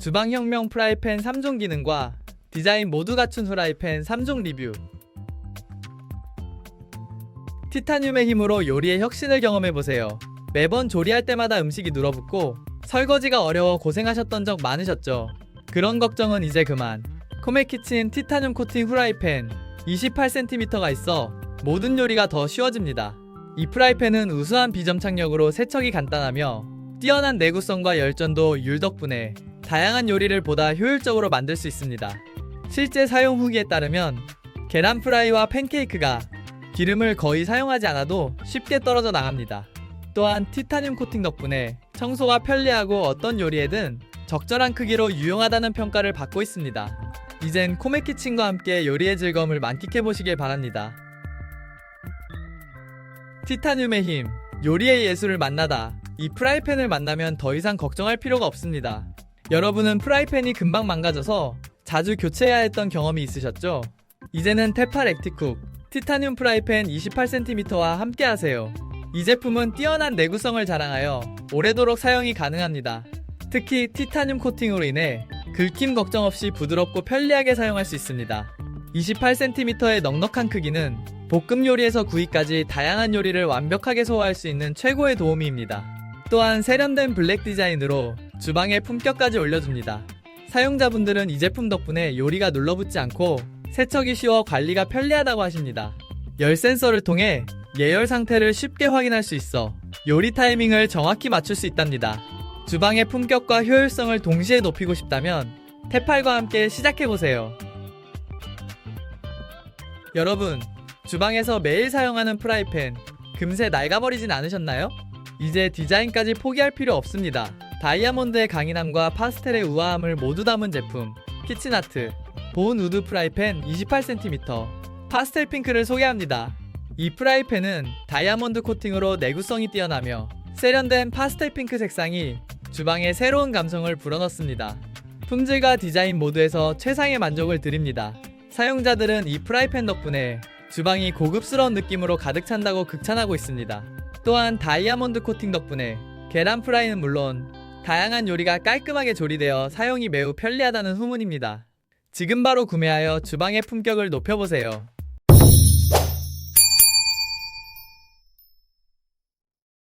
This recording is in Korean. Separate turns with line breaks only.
주방혁명 프라이팬 3종 기능과 디자인 모두 갖춘 후라이팬 3종 리뷰 티타늄의 힘으로 요리의 혁신을 경험해보세요. 매번 조리할 때마다 음식이 눌어붙고 설거지가 어려워 고생하셨던 적 많으셨죠? 그런 걱정은 이제 그만. 코메키친 티타늄 코팅 후라이팬 28cm가 있어 모든 요리가 더 쉬워집니다. 이 프라이팬은 우수한 비점착력으로 세척이 간단하며 뛰어난 내구성과 열전도 율 덕분에 다양한 요리를 보다 효율적으로 만들 수 있습니다. 실제 사용 후기에 따르면 계란 프라이와 팬케이크가 기름을 거의 사용하지 않아도 쉽게 떨어져 나갑니다. 또한 티타늄 코팅 덕분에 청소가 편리하고 어떤 요리에든 적절한 크기로 유용하다는 평가를 받고 있습니다. 이젠 코메키친과 함께 요리의 즐거움을 만끽해 보시길 바랍니다. 티타늄의 힘, 요리의 예술을 만나다. 이 프라이팬을 만나면 더 이상 걱정할 필요가 없습니다. 여러분은 프라이팬이 금방 망가져서 자주 교체해야 했던 경험이 있으셨죠? 이제는 테팔 액티쿡 티타늄 프라이팬 28cm와 함께 하세요. 이 제품은 뛰어난 내구성을 자랑하여 오래도록 사용이 가능합니다. 특히 티타늄 코팅으로 인해 긁힘 걱정 없이 부드럽고 편리하게 사용할 수 있습니다. 28cm의 넉넉한 크기는 볶음 요리에서 구이까지 다양한 요리를 완벽하게 소화할 수 있는 최고의 도우미입니다. 또한 세련된 블랙 디자인으로 주방의 품격까지 올려줍니다. 사용자분들은 이 제품 덕분에 요리가 눌러붙지 않고 세척이 쉬워 관리가 편리하다고 하십니다. 열 센서를 통해 예열 상태를 쉽게 확인할 수 있어 요리 타이밍을 정확히 맞출 수 있답니다. 주방의 품격과 효율성을 동시에 높이고 싶다면 테팔과 함께 시작해보세요. 여러분, 주방에서 매일 사용하는 프라이팬 금세 낡아버리진 않으셨나요? 이제 디자인까지 포기할 필요 없습니다. 다이아몬드의 강인함과 파스텔의 우아함을 모두 담은 제품 키친아트 보온 우드 프라이팬 28cm 파스텔 핑크를 소개합니다. 이 프라이팬은 다이아몬드 코팅으로 내구성이 뛰어나며 세련된 파스텔 핑크 색상이 주방에 새로운 감성을 불어넣습니다. 품질과 디자인 모두에서 최상의 만족을 드립니다. 사용자들은 이 프라이팬 덕분에 주방이 고급스러운 느낌으로 가득 찬다고 극찬하고 있습니다. 또한 다이아몬드 코팅 덕분에 계란 프라이는 물론 다양한 요리가 깔끔하게 조리되어 사용이 매우 편리하다는 후문입니다. 지금 바로 구매하여 주방의 품격을 높여보세요.